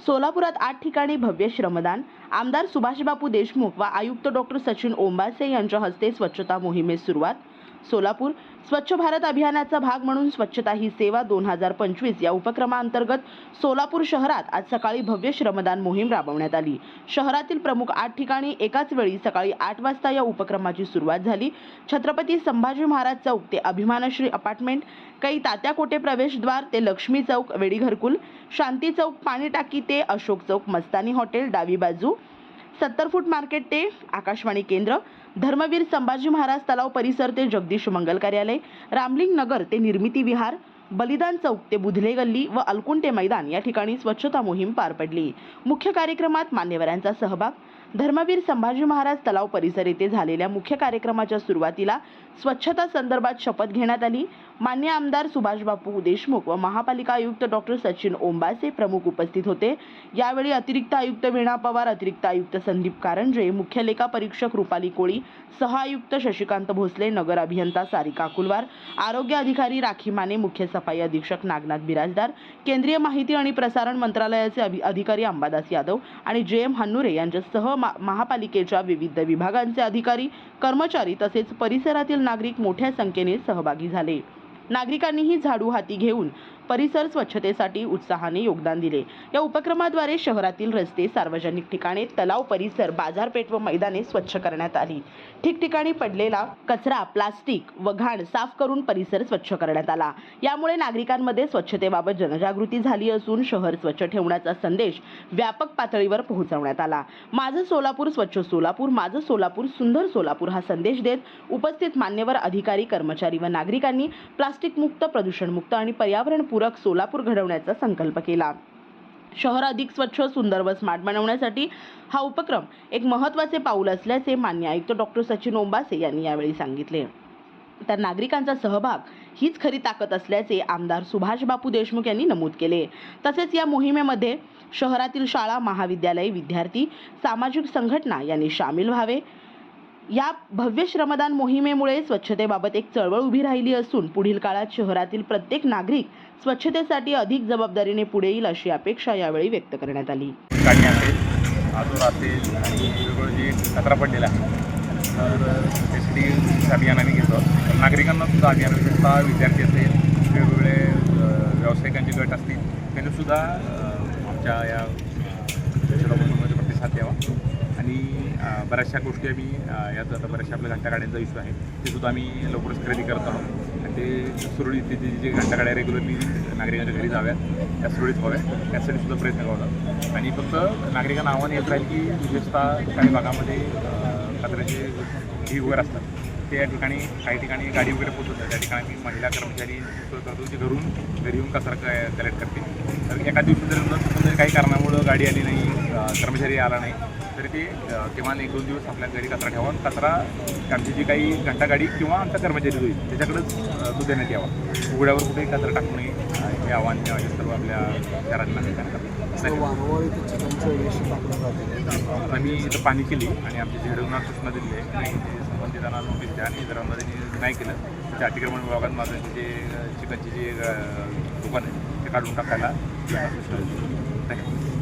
सोलापुरात आठ ठिकाणी भव्य श्रमदान. आमदार सुभाषबापू देशमुख व आयुक्त डॉक्टर सचिन ओंबासे यांच्या हस्ते स्वच्छता मोहिमेस सुरुवात. सोलापूर. स्वच्छ भारत अभियानाचा भाग म्हणून स्वच्छता ही सेवा दोन हजार पंचवीस या उपक्रमाअंतर्गत सोलापूर शहरात आज सकाळी भव्य श्रमदान मोहीम राबवण्यात आली. शहरातील प्रमुख आठ ठिकाणी एकाच वेळी सकाळी आठ वाजता या उपक्रमाची सुरुवात झाली. छत्रपती संभाजी महाराज चौक ते अभिमानश्री अपार्टमेंट काही तात्या कोटे प्रवेशद्वार ते लक्ष्मी चौक वेडी घरकुल शांती चौक पाणी टाकी ते अशोक चौक मस्तानी हॉटेल डावी बाजू सत्तर फूट मार्केट ते आकाशवाणी केंद्र धर्मवीर संभाजी महाराज तलाव परिसर ते जगदीश मंगल कार्यालय रामलिंग नगर ते निर्मिती विहार बलिदान चौक ते बुधले गल्ली व अलकुंटे मैदान या ठिकाणी स्वच्छता मोहीम पार पडली. मुख्य कार्यक्रमात मान्यवरांचा सहभाग धर्मवीर संभाजी महाराज तलाव परिसर येथे झालेल्या मुख्य कार्यक्रमाच्या सुरुवातीला स्वच्छता संदर्भात शपथ घेण्यात आली. मान्य आमदार सुभाषबापू देशमुख व महापालिका आयुक्त डॉक्टर सचिन ओंबासे प्रमुख उपस्थित होते. यावेळी अतिरिक्त आयुक्त वीणा पवार अतिरिक्त आयुक्त संदीप कारंजे मुख्य लेखा परीक्षक रुपाली कोळी सहआयुक्त शशिकांत भोसले नगर अभियंता सारिका कुलवार आरोग्य अधिकारी राखी माने मुख्य सफाई अधीक्षक नागनाथ बिराजदार केंद्रीय माहिती आणि प्रसारण मंत्रालयाचे अभि अधिकारी अंबादास यादव आणि जे एम हन्नुरे यांच्यासह मा महापालिकेच्या विविध विभागांचे अधिकारी कर्मचारी तसेच परिसरातील नागरिक मोठ्या संख्येने सहभागी झाले. नागरिकांनीही झाडू हाती घेऊन परिसर स्वच्छतेसाठी उत्साहाने योगदान दिले. या उपक्रमाद्वारे शहरातील रस्ते सार्वजनिक ठिकाणे तलाव परिसर बाजारपेठ व मैदाने स्वच्छ करण्यात आली. ठिकठिकाणी पडलेला कचरा प्लास्टिक व घाण साफ करून परिसर स्वच्छ करण्यात आला. यामुळे नागरिकांमध्ये स्वच्छतेबाबत जनजागृती झाली असून शहर स्वच्छ ठेवण्याचा संदेश व्यापक पातळीवर पोहोचवण्यात आला. माझं सोलापूर स्वच्छ सोलापूर माझं सोलापूर सुंदर सोलापूर हा संदेश देत उपस्थित मान्यवर अधिकारी कर्मचारी व नागरिकांनी प्लास्टिकमुक्त प्रदूषणमुक्त आणि पर्यावरणपूरक सोलापूर घडवण्याचा संकल्प केला. शहर अधिक स्वच्छ सुंदर व स्मार्ट बनवण्यासाठी हा उपक्रम एक महत्त्वाचे पाऊल असल्याचे मान्य आयुक्त डॉक्टर सचिन ओंबासे यांनी यावेळी सांगितले. तर नागरिकांचा सहभाग हीच खरी ताकद असल्याचे आमदार सुभाष बापू देशमुख यांनी नमूद केले. तसेच या मोहिमेमध्ये शहरातील शाळा महाविद्यालय विद्यार्थी सामाजिक संघटना यांनी सामील व्हावे. या भव्य श्रमदान मोहिमेमुळे स्वच्छतेबाबत एक चळवळ उभी राहिली असून पुढील काळात शहरातील प्रत्येक नागरिक स्वच्छतेसाठी अधिक जबाबदारीने पुढे येईल अशी अपेक्षा यावेळी व्यक्त करण्यात आली. काढणे आणि कचरा पडलेला. तर त्यासाठी अभियान आम्ही घेतो नागरिकांना सुद्धा अभियान विशेषतः विद्यार्थी असेल वेगवेगळे व्यावसायिकांचे गट असतील त्यांनीसुद्धा आमच्या या प्रतिसाद द्यावा. आणि बऱ्याचशा गोष्टी आम्ही यात आता बऱ्याचशा आपल्या घंटागाड्यांचा इश्यू आहे. ते सुद्धा आम्ही लवकरच खरेदी करत आहोत. आणि ते सुरळीत ते जे घंटागाड्या रेग्युलरली नागरिकांच्या घरी जाव्यात त्या सुरळीत व्हाव्या त्यासाठी सुद्धा प्रयत्न करतात आणि फक्त नागरिकांना आव्हान येत राहील की विशेषतः काही भागामध्ये कचऱ्याचे ढी वगैरे असतात ते या ठिकाणी काही ठिकाणी गाडी वगैरे पोचवतात त्या ठिकाणी महिला कर्मचारी सोय करतो ते घरून घरी येऊन कचरा कलेक्ट करते. तर एका दिवशी जर काही कारणामुळं गाडी आली नाही कर्मचारी आला नाही तरी ते किमान एक दोन दिवस आपल्या घरी कचरा ठेवा कचरा आमची जी काही घंटा गाडी किंवा आमचा कर्मचारी होईल त्याच्याकडंच त्याच्याकडेच तो देण्यात यावा. उघड्यावर कुठेही कचरा टाकू नये. हे आव्हान अ, सर्व आपल्या शहरात नागरिकांना आम्ही इथं पाणी केली आणि आमची झेडवणार सूचना दिली आहे आणि ते संबंधितांना नोटीस द्या आणि जर आम्हाला नाही केलं. तर त्या अतिक्रमण विभागात माझं जे चिकनची जे दुकान आहे ते काढून टाकायला सूचना दिली